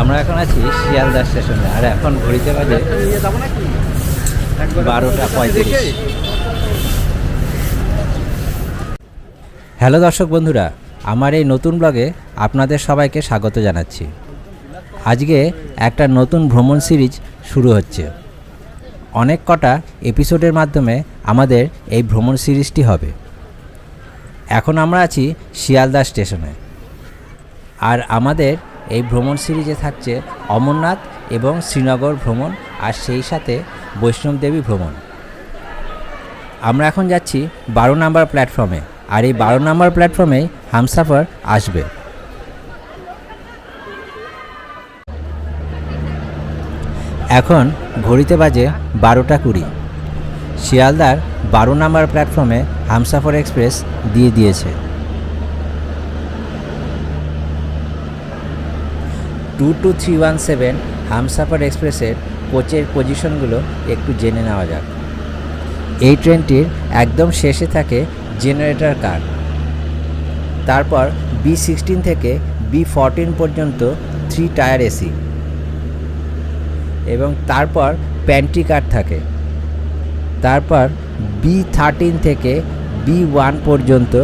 আমরা এখন আছি শিয়ালদা স্টেশনে, আর এখন ঘড়িতে বাজে বারোটা পঁয়ত্রিশ। হ্যালো দর্শক বন্ধুরা, আমার এই নতুন ব্লগে আপনাদের সবাইকে স্বাগত জানাচ্ছি। আজকে একটা নতুন ভ্রমণ সিরিজ শুরু হচ্ছে। অনেক কটা এপিসোডের মাধ্যমে আমাদের এই ভ্রমণ সিরিজটি হবে। এখন আমরা আছি শিয়ালদা স্টেশনে। আর আমাদের এই ভ্রমণ সিরিজে থাকছে অমরনাথ এবং শ্রীনগর ভ্রমণ, আর সেই সাথে বৈষ্ণব দেবী ভ্রমণ। আমরা এখন যাচ্ছি বারো নাম্বার প্ল্যাটফর্মে, আর এই বারো নাম্বার প্ল্যাটফর্মে হামসাফার আসবে। এখন ঘড়িতে বাজে বারোটা কুড়ি। শিয়ালদার বারো নাম্বার প্ল্যাটফর্মে হামসাফার এক্সপ্রেস দিয়ে দিয়েছে। Two two three one seven Humsafar এক্সপ্রেসের কোচের পজিশনগুলো একটু জেনে নেওয়া যাক। এই ট্রেনটির একদম শেষে থাকে জেনারেটর কার। তারপর বি সিক্সটিন থেকে বি ফোরটিন পর্যন্ত থ্রি টায়ার এসি। এবং তারপর প্যান্ট্রি কার থাকে। তারপর বি থার্টিন থেকে বি ওয়ান পর্যন্ত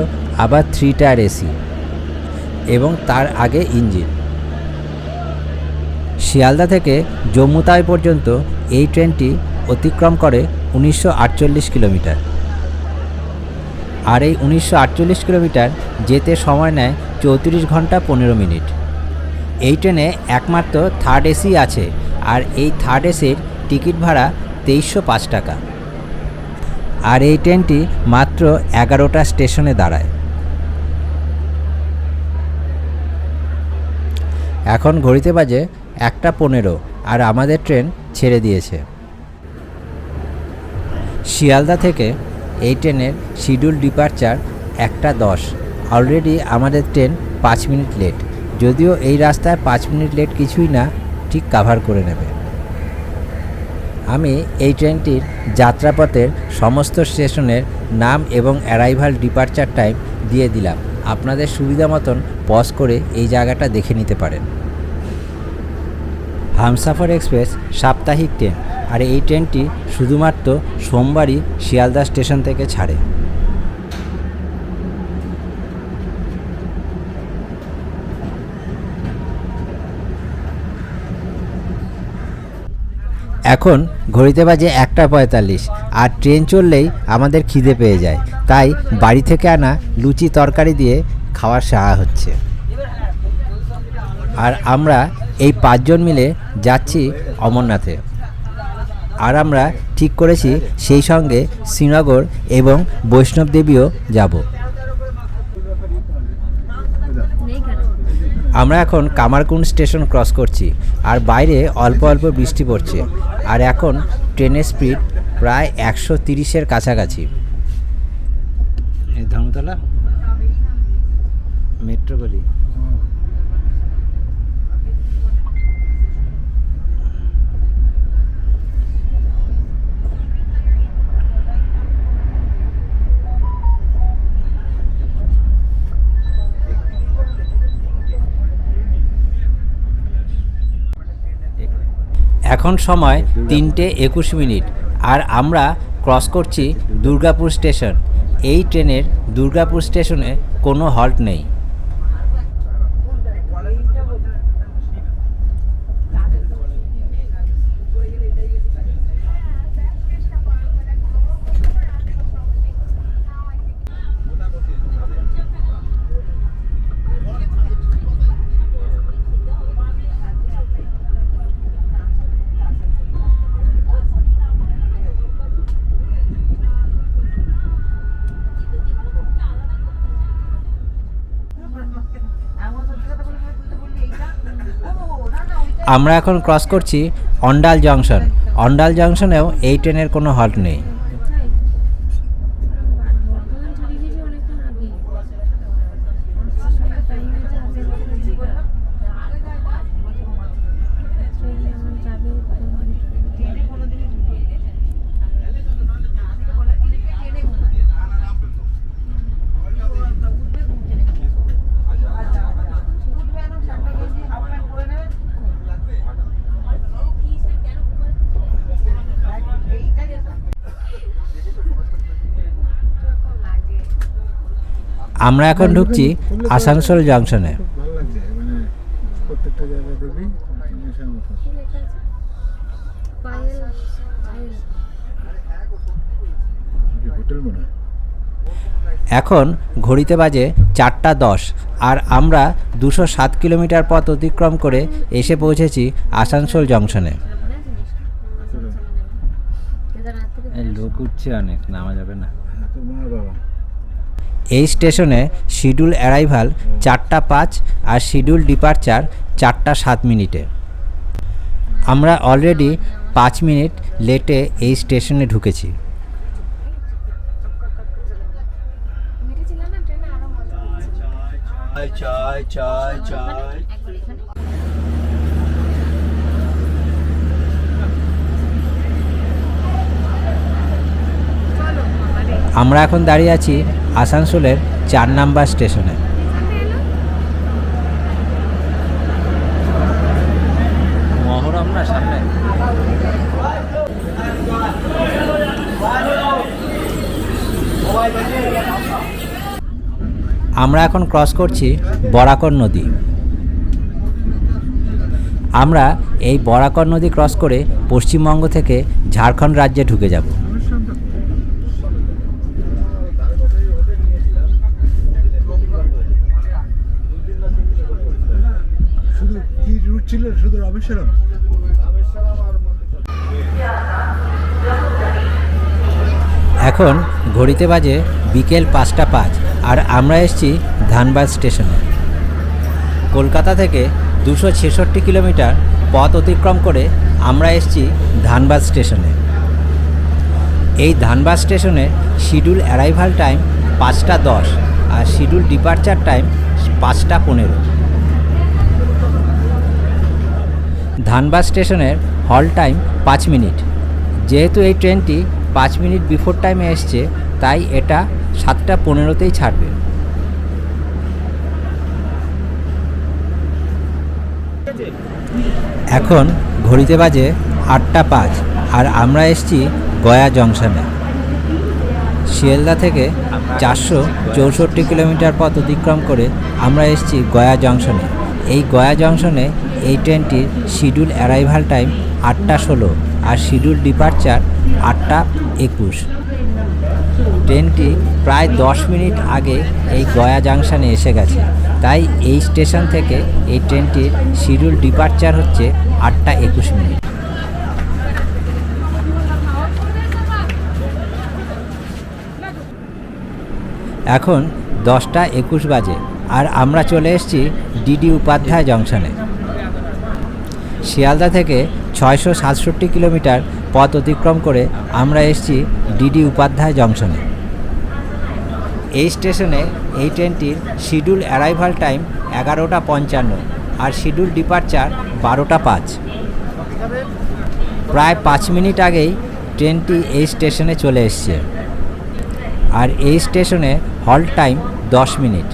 আবার থ্রি টায়ার এসি এবং তার আগে ইঞ্জিন। শিয়ালদা থেকে জম্মু তাওয়াই পর্যন্ত এই ট্রেনটি অতিক্রম করে উনিশশো আটচল্লিশ কিলোমিটার। আর এই উনিশশো আটচল্লিশ কিলোমিটার যেতে সময় নেয় চৌত্রিশ ঘণ্টা পনেরো মিনিট। এই ট্রেনে একমাত্র থার্ড এসি আছে আর এই থার্ড এসির টিকিট ভাড়া তেইশশো টাকা। আর এই ট্রেনটি মাত্র এগারোটা স্টেশনে দাঁড়ায়। এখন ঘড়িতে বাজে একটা পনেরো আর আমাদের ট্রেন ছেড়ে দিয়েছে। শিয়ালদা থেকে এই ট্রেনের শিডিউল ডিপারচার একটা দশ। অলরেডি আমাদের ট্রেন পাঁচ মিনিট লেট। যদিও এই রাস্তায় পাঁচ মিনিট লেট কিছুই না, ঠিক কাভার করে নেবে। আমি এই ট্রেনটির যাত্রাপথের সমস্ত স্টেশনের নাম এবং অ্যারাইভাল ডিপার্চার টাইম দিয়ে দিলাম। আপনাদের সুবিধা মতন পজ করে এই জায়গাটা দেখে নিতে পারেন। হামসাফার এক্সপ্রেস সাপ্তাহিক ট্রেন। আর এই ট্রেনটি শুধুমাত্র সোমবারই শিয়ালদা স্টেশন থেকে ছাড়ে। এখন ঘড়িতে বাজে একটা পঁয়তাল্লিশ, আর ট্রেন চললেই আমাদের খিদে পেয়ে যায়। তাই বাড়ি থেকে আনা লুচি তরকারি দিয়ে খাওয়ার সাহা হচ্ছে। আর আমরা এই পাঁচজন মিলে যাচ্ছি অমরনাথে। আর আমরা ঠিক করেছি সেই সঙ্গে শ্রীনগর এবং বৈষ্ণব দেবীও যাব। আমরা এখন কামারকুন্ড স্টেশন ক্রস করছি, আর বাইরে অল্প অল্প বৃষ্টি পড়ছে। আর এখন ট্রেনের স্পিড প্রায় একশো তিরিশের কাছাকাছি। ধর্মতলা মেট্রো গলি এখন সময় তিনটে একুশ মিনিট আর আমরা ক্রস করছি দুর্গাপুর স্টেশন। এই ট্রেনের দুর্গাপুর স্টেশনে কোনো হল্ট নেই। আমরা এখন ক্রস করছি অন্ডাল জংশন অন্ডাল জংশনেও এই ট্রেনের কোনো হল্ট নেই বর্ধমান চলে গেছে অনেকক্ষণ আগে টাইমে যাবে ট্রেন আমার যাবে আমরা এখন ঢুকছি আসানসোল জংশনে। মানে মনে হয় এখন ঘড়িতে বাজে চারটা দশ আর আমরা দুশো সাত কিলোমিটার পথ অতিক্রম করে এসে পৌঁছেছি আসানসোল জংশনে। লোক উঠছে অনেক নামা যাবে না। তো মা বাবা। এই স্টেশনে শিডিউল অ্যারাইভাল চারটা পাঁচ আর শিডিউল ডিপার্চার চারটা সাত মিনিটে। আমরা অলরেডি পাঁচ মিনিট লেটে এই স্টেশনে ঢুকেছি। চাই চাই চাই আমরা এখন দাঁড়িয়ে আছি আসানসোলের চার নাম্বার স্টেশনে। আমরা এখন ক্রস করছি বরাকর নদী। আমরা এই বরাকর নদী ক্রস করে পশ্চিমবঙ্গ থেকে ঝাড়খণ্ড রাজ্যে ঢুকে যাব। এখন ঘড়িতে বাজে বিকেল পাঁচটা পাঁচ, আর আমরা এসছি ধানবাদ স্টেশনে। কলকাতা থেকে দুশো ছেষট্টি কিলোমিটার পথ অতিক্রম করে আমরা এসেছি ধানবাদ স্টেশনে। এই ধানবাদ স্টেশনের শিডিউল অ্যারাইভাল টাইম পাঁচটা দশ, আর শিডিউল ডিপারচার টাইম পাঁচটা পনেরো। ধানবাদ স্টেশনের হল টাইম পাঁচ মিনিট। যেহেতু এই ট্রেনটি পাঁচ মিনিট বিফোর টাইমে এসছে, তাই এটা সাতটা পনেরোতেই ছাড়বে। এখন ঘড়িতে বাজে আটটা পাঁচ আর আমরা এসছি গয়া জংশনে। শিয়ালদা থেকে চারশো চৌষট্টি কিলোমিটার পথ অতিক্রম করে আমরা এসছি গয়া জংশনে। এই গয়া জংশনে এই ট্রেনটির শিডিউল অ্যারাইভাল টাইম আটটা ষোলো আর শিডিউল ডিপারচার আটটা একুশ। ট্রেনটি প্রায় দশ মিনিট আগে এই গয়া জাংশনে এসে গেছে। তাই এই স্টেশন থেকে এই ট্রেনটির শিডিউল ডিপারচার হচ্ছে আটটা একুশ মিনিট। এখন দশটা একুশ বাজে আর আমরা চলে এসেছি ডিডি উপাধ্যায় জংশনে। শিয়ালদা থেকে ছয়শো সাতষট্টি কিলোমিটার পথ অতিক্রম করে আমরা এসেছি ডিডি উপাধ্যায় জংশনে। এই স্টেশনে এই ট্রেনটির শিডিউল অ্যারাইভাল টাইম এগারোটা পঞ্চান্ন আর শিডিউল ডিপারচার বারোটা পাঁচ। প্রায় পাঁচ মিনিট আগেই ট্রেনটি এই স্টেশনে চলে এসছে। আর এই স্টেশনে হল টাইম দশ মিনিট।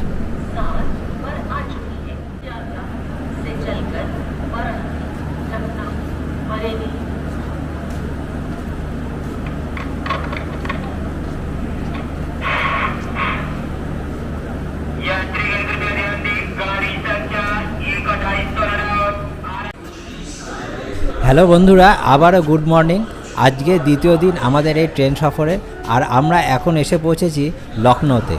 হ্যালো বন্ধুরা, আবারও গুড মর্নিং আজকে দ্বিতীয় দিন আমাদের এই ট্রেন সফরে, আর আমরা এখন এসে পৌঁছেছি লখনৌতে।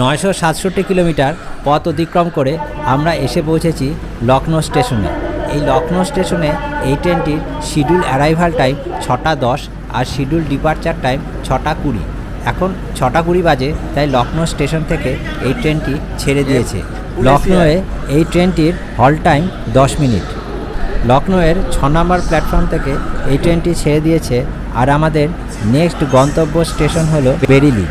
নয়শো সাতষট্টি কিলোমিটার পথ অতিক্রম করে আমরা এসে পৌঁছেছি লখনৌ স্টেশনে। এই লখনৌ স্টেশনে এই ট্রেনটির শিডিউল অ্যারাইভাল টাইম ছটা দশ আর শিডিউল ডিপার্চার টাইম ছটা কুড়ি। এখন ছটা কুড়ি বাজে, তাই লখনৌ স্টেশন থেকে এই ট্রেনটি ছেড়ে দিয়েছে। লখনৌয়ে এই ট্রেনটির হল টাইম দশ মিনিট। লখনৌয়ের ছ নম্বর প্ল্যাটফর্ম থেকে এই ট্রেনটি ছেড়ে দিয়েছে আর আমাদের নেক্সট গন্তব্য স্টেশন হলো বেরিলি।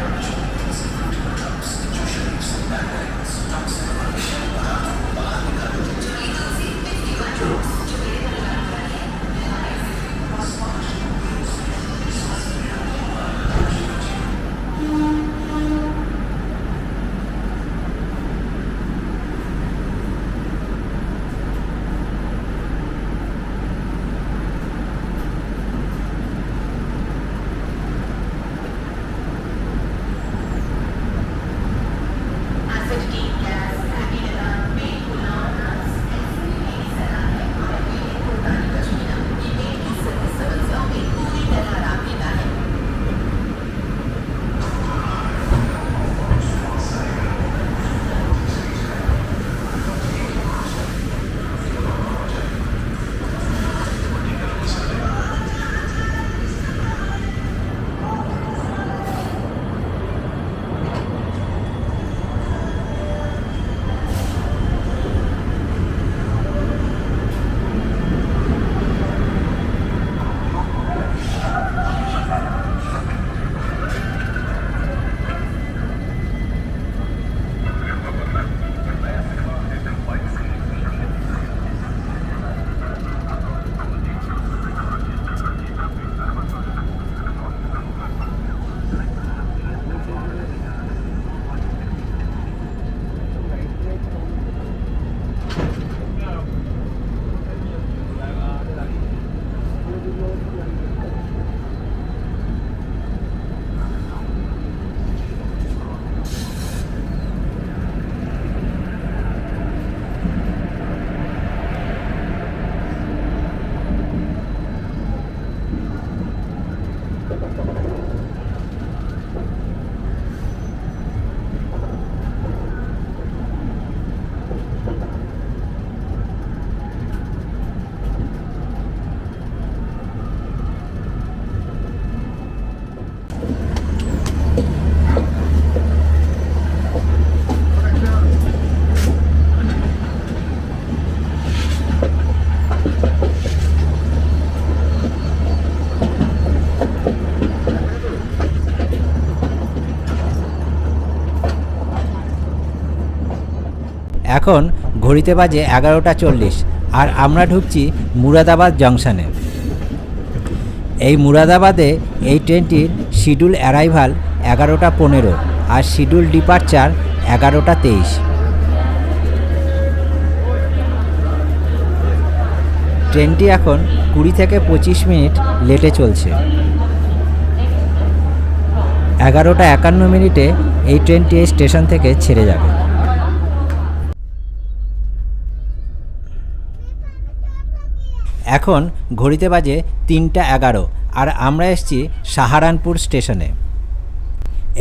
এখন ঘড়িতে বাজে এগারোটা চল্লিশ আর আমরা ঢুকছি মুরাদাবাদ জংশনে। এই মুরাদাবাদে এই ট্রেনটির শিডিউল অ্যারাইভাল এগারোটা পনেরো আর শিডিউল ডিপার্চার এগারোটা তেইশ। ট্রেনটি এখন কুড়ি থেকে পঁচিশ মিনিট লেটে চলছে। এগারোটা একান্ন মিনিটে এই ট্রেনটি এই স্টেশন থেকে ছেড়ে যাবে। এখন ঘড়িতে বাজে তিনটা এগারো আর আমরা এসেছি সাহারানপুর স্টেশনে।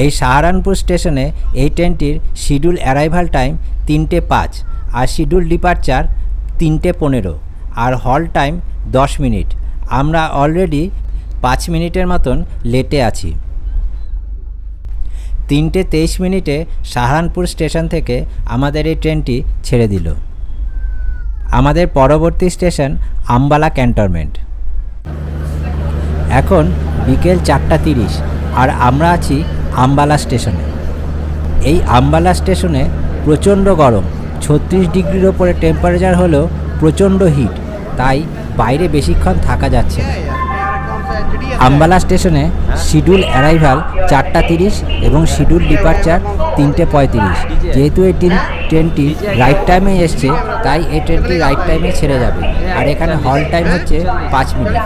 এই সাহারানপুর স্টেশনে এই ট্রেনটির শিডিউল অ্যারাইভাল টাইম তিনটে পাঁচ আর শিডিউল ডিপারচার তিনটে পনেরো আর হল টাইম দশ মিনিট। আমরা অলরেডি পাঁচ মিনিটের মতন লেটে আছি। তিনটে তেইশ মিনিটে সাহারানপুর স্টেশন থেকে আমাদের এই ট্রেনটি ছেড়ে দিল। আমাদের পরবর্তী স্টেশন আম্বালা ক্যান্টনমেন্ট। এখন বিকেল চারটা তিরিশ আর আমরা আছি আম্বালা স্টেশনে। এই আম্বালা স্টেশনে প্রচণ্ড গরম, ছত্রিশ ডিগ্রির ওপরে টেম্পারেচার হলেও প্রচণ্ড হিট তাই বাইরে বেশিক্ষণ থাকা যাচ্ছে না। আম্বালা স্টেশনে শিডিউল অ্যারাইভাল চারটা তিরিশ এবং শিডিউল ডিপারচার তিনটে পঁয়ত্রিশ। যেহেতু এই ট্রেন ট্রেনটি রাইট টাইমে এসছে, তাই এই ট্রেনটি রাইট টাইমে ছেড়ে যাবে। আর এখানে হল টাইম হচ্ছে পাঁচ মিনিট।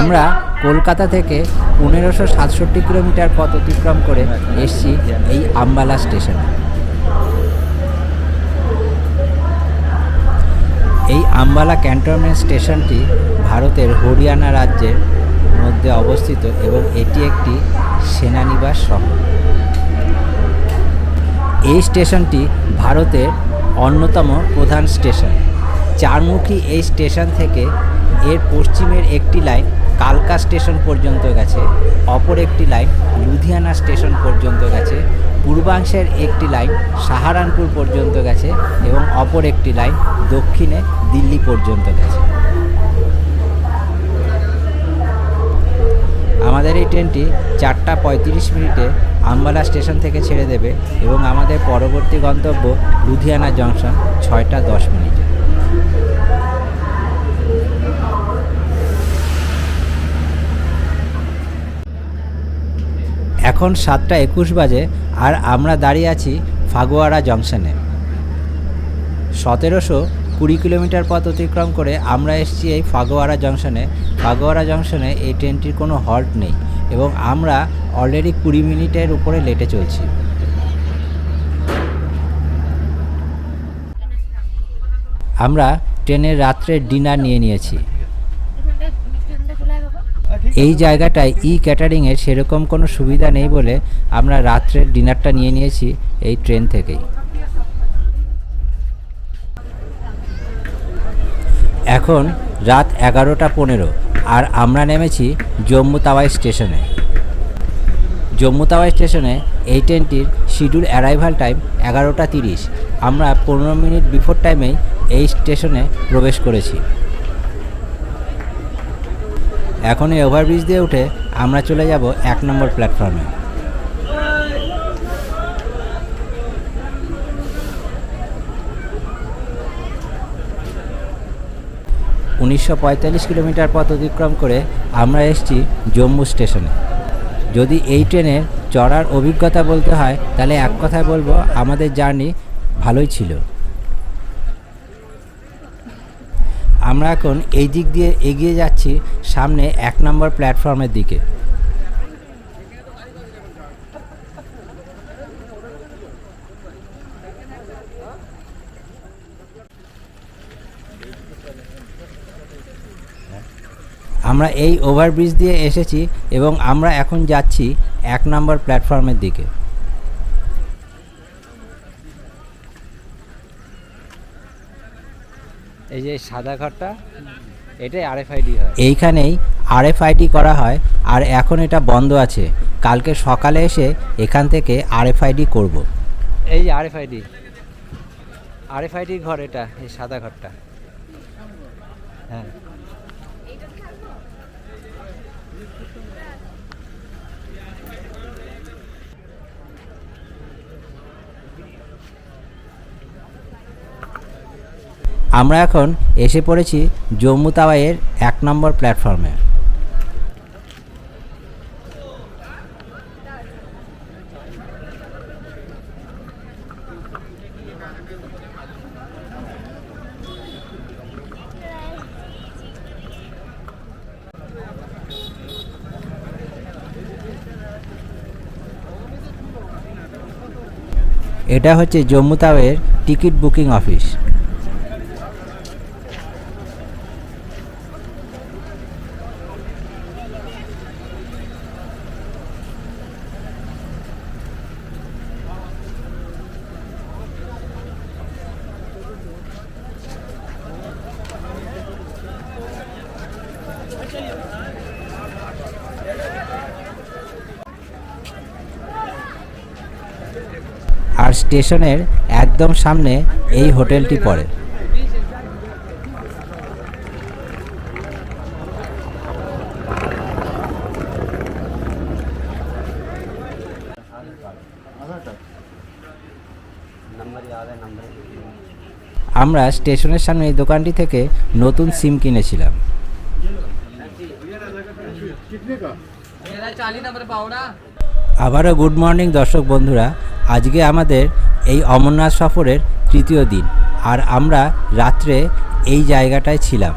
আমরা কলকাতা থেকে পনেরোশো সাতষট্টি কিলোমিটার পথ অতিক্রম করে এসছি এই আম্বালা স্টেশনে। এই আম্বালা ক্যান্টনমেন্ট স্টেশনটি ভারতের হরিয়ানা রাজ্যের মধ্যে অবস্থিত এবং এটি একটি সেনানিবাস শহর। এই স্টেশনটি ভারতের অন্যতম প্রধান স্টেশন। চারমুখী এই স্টেশন থেকে এর পশ্চিমের একটি লাইন কালকা স্টেশন পর্যন্ত গেছে, অপর একটি লাইন লুধিয়ানা স্টেশন পর্যন্ত গেছে পূর্বাংশের একটি লাইন সাহারানপুর পর্যন্ত গেছে এবং অপর একটি লাইন দক্ষিণে দিল্লি পর্যন্ত গেছে। আমাদের এই ট্রেনটি চারটা পঁয়ত্রিশ মিনিটে আম্বালা স্টেশন থেকে ছেড়ে দেবে এবং আমাদের পরবর্তী গন্তব্য লুধিয়ানা জংশন, ছয়টা দশ মিনিটে। এখন সাতটা একুশ বাজে আর আমরা দাঁড়িয়ে আছি ফাগোয়ারা জংশনে। সতেরোশো কুড়ি কিলোমিটার পথ অতিক্রম করে আমরা এসেছি এই ফাগোয়ারা জংশনে। ফাগোয়ারা জংশনে এই ট্রেনটির কোনো হল্ট নেই এবং আমরা অলরেডি কুড়ি মিনিটের উপরে লেটে চলছি। আমরা ট্রেনের রাত্রের ডিনার নিয়ে নিয়েছি। এই জায়গাটায় ই ক্যাটারিংয়ের সেরকম কোনো সুবিধা নেই বলে আমরা রাত্রের ডিনারটা নিয়ে নিয়েছি এই ট্রেন থেকেই। এখন রাত এগারোটা পনেরো আর আমরা নেমেছি জম্মু তাওয়াই স্টেশনে। জম্মু তাওয়াই স্টেশনে এই ট্রেনটির শিডিউল অ্যারাইভাল টাইম এগারোটা তিরিশ। আমরা পনেরো মিনিট বিফোর টাইমেই এই স্টেশনে প্রবেশ করেছি। এখন এই ওভারব্রিজ দিয়ে উঠে আমরা চলে যাব এক নম্বর প্ল্যাটফর্মে উনিশশো পঁয়তাল্লিশ কিলোমিটার পথ অতিক্রম করে আমরা এসেছি জম্মু স্টেশনে। যদি এই ট্রেনের চড়ার অভিজ্ঞতা বলতে হয়, তাহলে এক কথায় বলব আমাদের জার্নি ভালোই ছিল। আমরা এখন এই দিক দিয়ে এগিয়ে যাচ্ছি সামনে এক নম্বর প্ল্যাটফর্মের দিকে। আমরা এই ওভারব্রিজ দিয়ে এসেছি এবং আমরা এখন যাচ্ছি এক নম্বর প্ল্যাটফর্মের দিকে। এই যে সাদা ঘরটা এটাই আরএফআইডি হয়। এইখানেই আরএফআইডি করা হয় আর এখন এটা বন্ধ আছে। কালকে সকালে এসে এখান থেকে আরএফআইডি করব। এই যে আরএফআইডি আরএফআইডি ঘর এটা এই সাদা ঘরটা। হ্যাঁ। আমরা এখন এসে পড়েছি জম্মু তাওয়াইয়ের এক নম্বর প্ল্যাটফর্মে। এটা হচ্ছে জম্মু তাওয়ের টিকিট বুকিং অফিস আর স্টেশনের একদম সামনে এই হোটেলটি পড়ে। আমরা স্টেশনের সামনে এই দোকানটি থেকে নতুন সিম কিনেছিলাম। আবারও গুড মর্নিং দর্শক বন্ধুরা। আজকে আমাদের এই অমরনাথ সফরের তৃতীয় দিন, আর আমরা রাত্রে এই জায়গাটায় ছিলাম।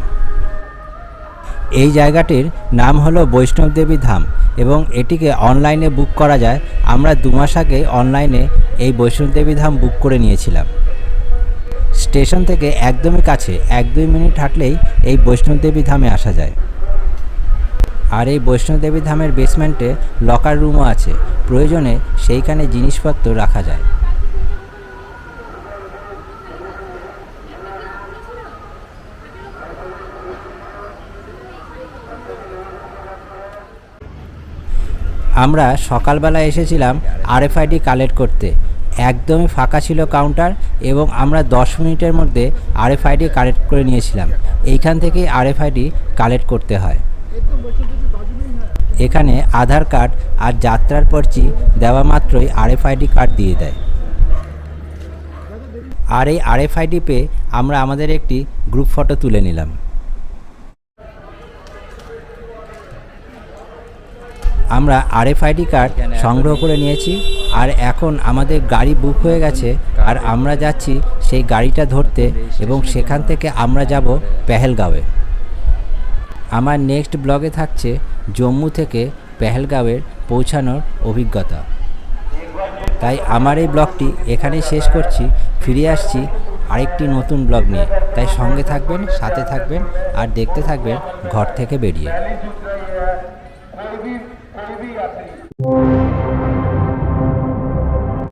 এই জায়গাটির নাম হলো বৈষ্ণব দেবী ধাম, এবং এটিকে অনলাইনে বুক করা যায়। আমরা দু মাস আগে অনলাইনে এই বৈষ্ণব দেবী ধাম বুক করে নিয়েছিলাম। স্টেশন থেকে একদমই কাছে, এক দুই মিনিট হাঁটলেই এই বৈষ্ণব দেবী ধামে আসা যায়। আর এই বৈষ্ণোদেবী ধামের বেসমেন্টে লকার রুমও আছে। প্রয়োজনে সেইখানে জিনিসপত্র রাখা যায়। আমরা সকালবেলা এসেছিলাম আরএফআইডি কালেক্ট করতে। একদমই ফাঁকা ছিল কাউন্টার এবং আমরা দশ মিনিটের মধ্যে আরএফআইডি কালেক্ট করে নিয়েছিলাম। এইখান থেকেই আরএফআইডি কালেক্ট করতে হয়। এখানে আধার কার্ড আর যাত্রার পর্চি দেওয়া মাত্রই আরএফআইডি কার্ড দিয়ে দেয়। আর এই আরএফআইডি পেয়ে আমরা আমাদের একটি গ্রুপ ফটো তুলে নিলাম। আমরা আরএফআইডি কার্ড সংগ্রহ করে নিয়েছি আর এখন আমাদের গাড়ি বুক হয়ে গেছে আর আমরা যাচ্ছি সেই গাড়িটা ধরতে এবং সেখান থেকে আমরা যাব পেহেলগাঁওয়ে। আমার নেক্সট ব্লগে থাকছে জম্মু থেকে পেহেলগাঁওয়ের পৌঁছানোর অভিজ্ঞতা। তাই আমার এই ব্লগটি এখানেই শেষ করছি, ফিরে আসছি আরেকটি নতুন ব্লগ নিয়ে। তাই সঙ্গে থাকবেন, সাথে থাকবেন আর দেখতে থাকবেন ঘর থেকে বেরিয়ে।